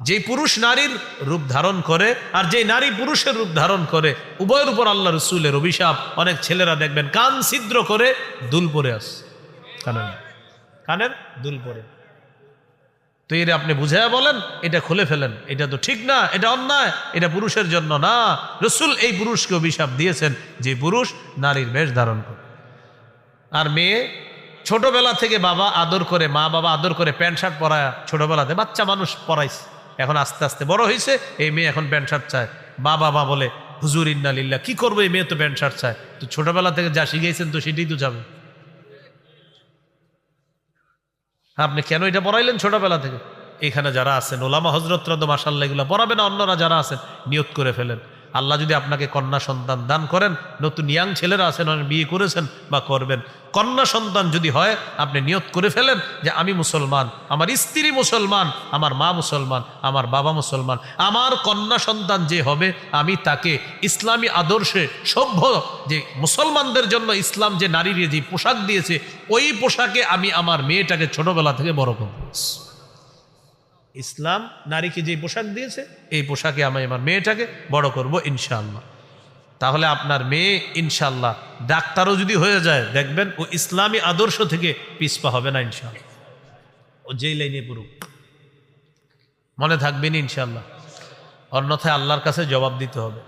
যে পুরুষ নারীর রূপ ধারণ করে আর যে নারী পুরুষের রূপ ধারণ করে, উভয়ের উপর আল্লাহ রসুলের অভিশাপ অনেক ছেলেরা দেখবেন কান ছিদ্র করে দুল পরে আস। কানের কানের দুল পরে। তো এর আপনি বুঝাইয়া বলেন, এটা খুলে ফেলেন। এটা তো ঠিক না, এটা অন্যায়, এটা পুরুষের জন্য না। রসুল এই পুরুষকে অভিশাপ দিয়েছেন যে পুরুষ নারীর বেশ ধারণ করে। আর মেয়ে ছোটবেলা থেকে বাবা আদর করে, মা বাবা আদর করে প্যান্ট শার্ট পরায় ছোটবেলাতে বাচ্চা মানুষ পরাইছে। এখন আস্তে আস্তে বড় হয়েছে এই মেয়ে এখন প্যান্ট শার্ট চায়। মা বাবা বলে, হুজুর ইন্নালিল্লা কি করব? এই মেয়ে তো প্যান্ট শার্ট চায়। তো ছোটবেলা থেকে যা শিখেছেন তো সেটাই তো যাবে আপনি কেন এটা পড়াইলেন ছোটবেলা থেকে? এখানে যারা আছেন, ওলামা হজরতরা তো মাসাল্লাহ এগুলো পড়াবে না, অন্যরা যারা আছেন নিয়োগ করে ফেলেন। আল্লাহ যদি আপনাকে কন্যা সন্তান দান করেন, নতুন ইয়াং ছেলেরা আছেন বিয়ে করেছেন বা করবেন। কন্যা সন্তান যদি হয়, আপনি নিয়ত করে ফেলেন যে আমি মুসলমান, আমার স্ত্রী মুসলমান, আমার মা মুসলমান, আমার বাবা মুসলমান। আমার কন্যা সন্তান যে হবে, আমি তাকে ইসলামী আদর্শে সভ্য যে মুসলমানদের জন্য ইসলাম যে নারীর যে পোশাক দিয়েছে, ওই পোশাকে আমি আমার মেয়েটাকে ছোটবেলা থেকে বড় করব। ইসলাম নারীকে যে পোশাক দিয়েছে, এই পোশাকে আমি আমার মেয়েটাকে বড় করব ইনশাআল্লাহ। তাহলে আপনার মেয়ে ইনশাল্লাহ ডাক্তারও যদি হয়ে যায়, দেখবেন ও ইসলামী আদর্শ থেকে পিসপা হবে না ইনশাল্লাহ ও যেই লাইনে পড়ুক। মনে থাকবেন ইনশাল্লাহ অন্যথায় আল্লাহর কাছে জবাব দিতে হবে।